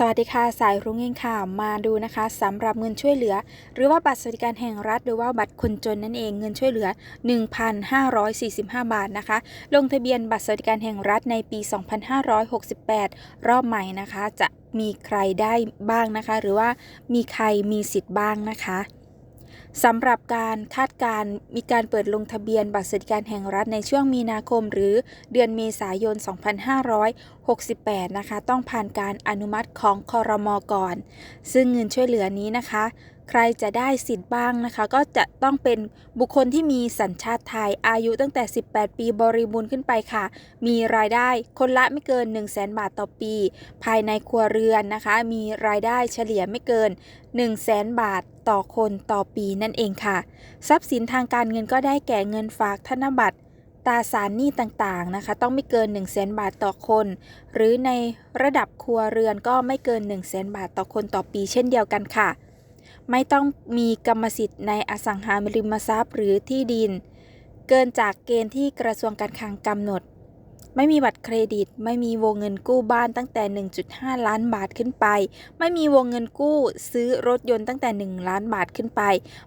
สวัสดีค่ะ สายรุ้งเองค่ะ มาดูนะคะสำหรับเงินช่วยเหลือ หรือว่าบัตรสวัสดิการแห่งรัฐ หรือว่าบัตรคนจนนั่นเองเงินช่วยเหลือ 1,545 บาทนะคะ ลงทะเบียนบัตรสวัสดิการแห่งรัฐในปี 2568 รอบใหม่นะคะ จะมีใครได้บ้างนะคะ หรือว่ามีใครมีสิทธิ์บ้างนะคะ สำหรับการคาดการมีการเปิดลงทะเบียนบัตรสวัสดิการแห่งรัฐในช่วงมีนาคม หรือเดือนเมษายน 2568 นะคะ ต้องผ่านการอนุมัติของคอรมอก่อน ซึ่งเงินช่วยเหลือนี้นะคะ ใครจะได้สิทธิ์บ้างนะคะ ก็จะต้องเป็นบุคคลที่มีสัญชาติไทยอายุตั้งแต่ 18 ปีบริบูรณ์ขึ้นไปค่ะ มีรายได้คนละไม่เกิน 1 0 0 0 0แบาทต่อปี ภายในครัวเรือนนะคะ มีรายได้เฉลี่ยไม่เกิน 1 0 0 0 0แบาทต่อคนต่อปีนั่นเองค่ะ ทรัพย์สินทางการเงินก็ได้แก่เงินฝากธนบัตรตราสารหนี้ต่างๆนะคะ ต้องไม่เกิน 1 0 0 0 0แบาทต่อคน หรือในระดับครัวเรือนก็ไม่เกิน 1 0 0 0 0แบาทต่อคนต่อปีเช่นเดียวกันค่ะ ไม่ต้องมีกรรมสิทธิ์ในอสังหาริมทรัพย์หรือที่ดิน เกินจากเกณฑ์ที่กระทรวงการคลังกำหนด ไม่มีบัตรเครดิต ไม่มีวงเงินกู้บ้านตั้งแต่ 1.5 ล้านบาทขึ้นไป ไม่มีวงเงินกู้ซื้อรถยนต์ตั้งแต่ 1 ล้านบาทขึ้นไป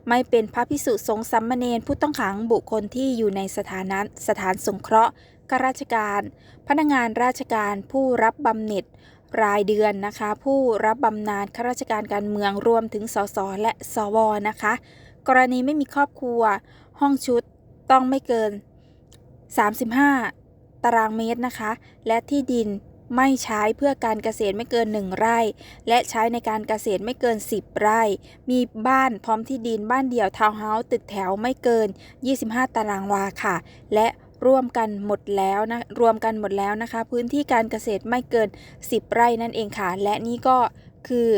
ไม่เป็นพระพิสุสงฆ์สัมมเนรผู้ต้องขังบุคคลที่อยู่ในสถานะสถานสงเคราะห์ข้าราชการ พนักงานราชการผู้รับบำเหน็จ รายเดือนนะคะ ผู้รับบำนาญข้าราชการการเมืองรวมถึงสสและสวนะคะ กรณีไม่มีครอบครัว ห้องชุดต้องไม่เกิน 35 ตารางเมตรนะคะ และที่ดินไม่ใช้เพื่อการเกษตรไม่เกิน 1 ไร่ และใช้ในการเกษตรไม่เกิน 10 ไร่ มีบ้านพร้อมที่ดินบ้านเดี่ยวทาวน์เฮาส์ตึกแถวไม่เกิน 25 ตารางวาค่ะ และ ร่วมกันหมดแล้วนะรวมกันหมดแล้วนะคะ พื้นที่การเกษตรไม่เกิน 10 ไร่นั่นเองค่ะ และนี่ก็คือ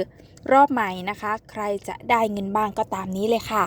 รอบใหม่นะคะ ใครจะได้เงินบ้างก็ตามนี้เลยค่ะ